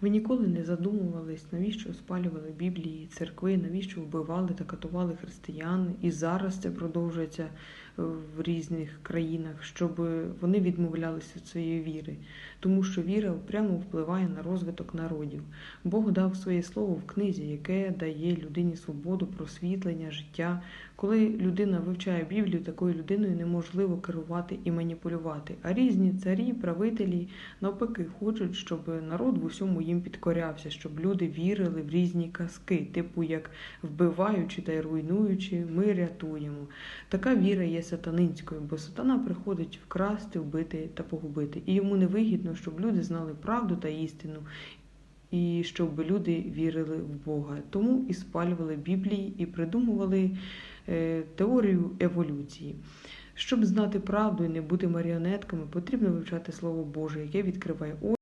Ви ніколи не задумувались, навіщо спалювали Біблії, церкви, навіщо вбивали та катували християн, і зараз це продовжується в різних країнах, щоб вони відмовлялися від своєї віри, тому що віра прямо впливає на розвиток народів. Бог дав своє слово в книзі, яке дає людині свободу, просвітлення, життя. Коли людина вивчає Біблію, такою людиною неможливо керувати і маніпулювати. А різні царі, правителі навпаки хочуть, щоб народ в усьому їм підкорявся, щоб люди вірили в різні казки, типу як вбиваючи та руйнуючи, ми рятуємо. Така віра є сатанинською, бо сатана приходить вкрасти, вбити та погубити. І йому не вигідно, щоб люди знали правду та істину. І щоб люди вірили в Бога, тому і спалювали Біблії і придумували е, теорію еволюції. Щоб знати правду і не бути маріонетками, потрібно вивчати Слово Боже, яке відкриває очі.